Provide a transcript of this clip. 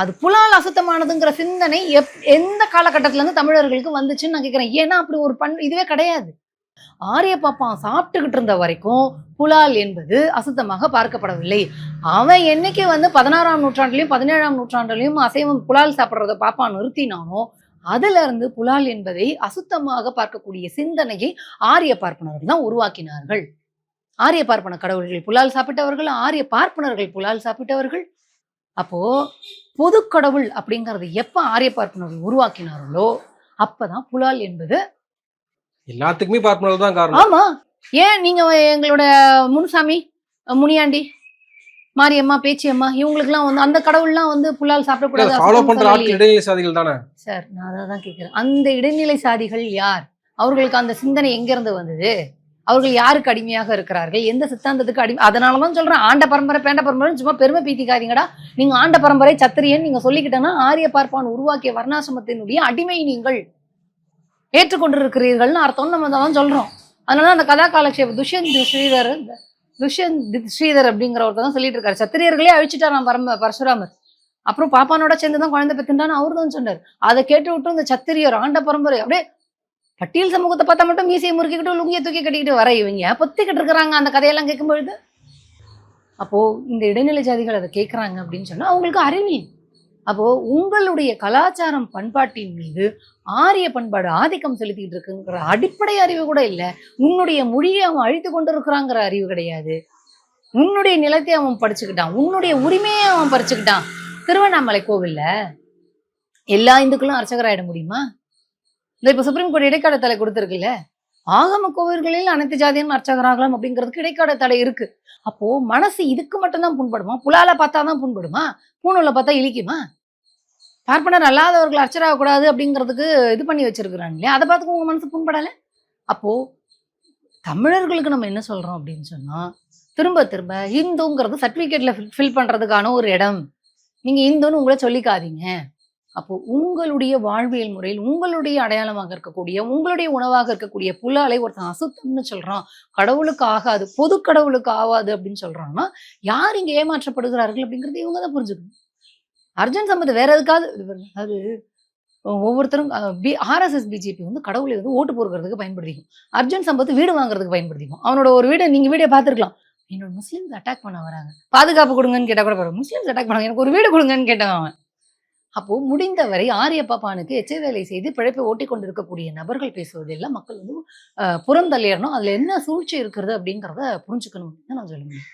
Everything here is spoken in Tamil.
அது புலால் அசுத்தமானதுங்கிற சிந்தனை எப் எந்த காலகட்டத்திலேருந்து தமிழர்களுக்கு வந்துச்சுன்னு நான் கேட்குறேன் ஏன்னா அப்படி ஒரு பண் இதுவே கிடையாது. ஆரிய பாப்பான் சாப்பிட்டுக்கிட்டு இருந்த வரைக்கும் புலால் என்பது அசுத்தமாக பார்க்கப்படவில்லை. அவன் என்னைக்கு வந்து பதினாறாம் நூற்றாண்டுலையும் பதினேழாம் நூற்றாண்டுலையும் அசைவம் புலால் சாப்பிட்றத பாப்பான் நிறுத்தினானோ அதுல இருந்து புலால் என்பதை அசுத்தமாக பார்க்கக்கூடிய சிந்தனையை ஆரிய பார்ப்பனர்கள் தான் உருவாக்கினார்கள். ஆரிய பார்ப்பன கடவுள்கள் புலால் சாப்பிட்டவர்கள் ஆரிய பார்ப்பனர்கள் புலால் சாப்பிட்டவர்கள். அப்போ பொது கடவுள் அப்படிங்கறது எப்ப ஆரிய பார்ப்பனர்கள் உருவாக்கினார்களோ அப்பதான் புலால் என்பது எல்லாத்துக்குமே பார்ப்பனர்கள் தான் காரணம். ஆமா. ஏன் நீங்க எங்களோட முனுசாமி முனியாண்டி மாரியம்மா பேச்சியம்மா இவங்களுக்குலாம் வந்து அந்த கடவுள்லாம் வந்து புலால் சாப்பிடக்கூடாது ஃபாலோ பண்ற. ஆட்கள் இடைநிலை சாதிகள் தானே? சார் நான் அதை தான் கேட்குறேன் அந்த இடைநிலை சாதிகள் யார்? அவர்களுக்கு அந்த சிந்தனை எங்கிருந்து வந்தது? அவர்கள் யாருக்கு அடிமையாக இருக்கிறார்கள்? எந்த சித்தாந்தத்துக்கு அடிமை அதனால தான் சொல்றேன் ஆண்ட பரம்பரை பேண்ட பரம்பரை சும்மா பெருமை பீத்திக்காதீங்கடா. நீங்க ஆண்ட பரம்பரை சத்திரியன் நீங்க சொல்லிக்கிட்டேன்னா ஆரிய பார்ப்பான் உருவாக்கிய வர்ணாசிரமத்தினுடைய அடிமை நீங்கள் ஏற்றுக்கொண்டிருக்கிறீர்கள்னு அர்த்தம் நம்ம தான் சொல்றோம். அதனால அந்த கதா காலக்ஷேப துஷ்யந்த் ஸ்ரீதர் துஷ்யந்த் ஸ்ரீதர் அப்படிங்கிற ஒருத்தர் தான் சொல்லிட்டு இருக்காரு. சத்திரியர்களே அழிச்சிட்டாராம் பரம பரசுராமர். அப்புறம் பாப்பானோட சேர்ந்து தான் குழந்தை பெற்றுண்டான்னு அவர் தான் சொன்னார். அதை கேட்டு விட்டு இந்த சத்திரியர் ஆண்ட பரம்பரை அப்படியே பட்டியல் சமூகத்தை பார்த்தா மட்டும் மீசையை முறுக்கிக்கிட்டு லுங்கியை தூக்கி கட்டிக்கிட்டு வர இவங்க. பொத்திக்கிட்டு இருக்கிறாங்க அந்த கதையெல்லாம் கேட்கும்பொழுது? அப்போது இந்த இடைநிலை ஜாதிகள் அதை கேட்குறாங்க அப்படின்னு சொன்னால் அவங்களுக்கு அறிவியல் அப்போது உங்களுடைய கலாச்சாரம் பண்பாட்டின் மீது ஆரிய பண்பாடு ஆதிக்கம் செலுத்திக்கிட்டு இருக்குங்கிற அடிப்படை அறிவு கூட இல்லை. உன்னுடைய மொழியை அவன் அழித்து கொண்டு இருக்கிறாங்கிற அறிவு கிடையாது. உன்னுடைய நிலத்தை அவன் படிச்சுக்கிட்டான். உன்னுடைய உரிமையை அவன் பறிச்சுக்கிட்டான். திருவண்ணாமலை கோவில்ல எல்லா இந்துக்களும் அர்ச்சகராயிட முடியுமா? இந்த இப்போ சுப்ரீம் கோர்ட் இடைக்கால தடை கொடுத்துருக்குல்ல? ஆகம கோவில்களில் அனைத்து ஜாதியும் அர்ச்சகராகலாம் அப்படிங்கிறதுக்கு இடைக்கால தடை இருக்கு. அப்போ மனசு இதுக்கு மட்டும்தான் புண்படுமா? புலால பார்த்தா தான் புண்படுமா? பூணுல பார்த்தா இழிக்குமா? பார்ப்பனர் அல்லாதவர்கள் அர்ச்சராக கூடாது அப்படிங்கிறதுக்கு இது பண்ணி வச்சிருக்கிறாங்க இல்லையா? அதை பார்த்துக்கு உங்க மனசு புண்படலை? அப்போ தமிழர்களுக்கு நம்ம என்ன சொல்றோம் அப்படின்னு சொன்னா திரும்ப திரும்ப ஹிந்துங்கிறது சர்டிஃபிகேட்ல ஃபில் பண்றதுக்கான ஒரு இடம். நீங்க இந்துன்னு உங்களை சொல்லிக்காதீங்க. அப்போ உங்களுடைய வாழ்வியல் முறையில் உங்களுடைய அடையாளமாக இருக்கக்கூடிய உங்களுடைய உணவாக இருக்கக்கூடிய புலாலை ஒருத்தன் அசுத்தம்னு சொல்றான். கடவுளுக்கு ஆகாது பொது கடவுளுக்கு ஆகாது அப்படின்னு சொல்றான்னா யார் இங்க ஏமாற்றப்படுகிறார்கள் அப்படிங்கறது இவங்க தான் புரிஞ்சுக்கணும். அர்ஜுன் சம்பத் வேற எதுக்காவது அது ஒவ்வொருத்தரும் பி ஆர்எஸ்எஸ் பிஜேபி வந்து கடவுளை வந்து ஓட்டு போடுறதுக்கு பயன்படுத்திக்கும். அர்ஜுன் சம்பத் வீடு வாங்குறதுக்கு பயன்படுத்திக்கும். அவனோட ஒரு வீடை நீங்க வீடியோ பார்த்துருக்கலாம். என்னோட முஸ்லீம்ஸ் அட்டாக் பண்ண வராங்க. பாதுகாப்பு கொடுங்கன்னு கேட்டா கூட பரவாயில்ல. முஸ்லீம்ஸ் அட்டாக் பண்ணாங்க. எனக்கு ஒரு வீடு கொடுங்கன்னு கேட்டான் அவன். அப்போ முடிந்தவரை ஆரிய பாப்பானுக்கு எச்ச வேலை செய்து பிழைப்பை ஓட்டி கொண்டிருக்கக்கூடிய நபர்கள் பேசுவதெல்லாம் மக்கள் வந்து புறந்தள்ளிடணும். அதுல என்ன சூழ்ச்சி இருக்கிறது அப்படிங்கிறத புரிஞ்சுக்கணும் அப்படின்னு நான் சொல்லுவேன்.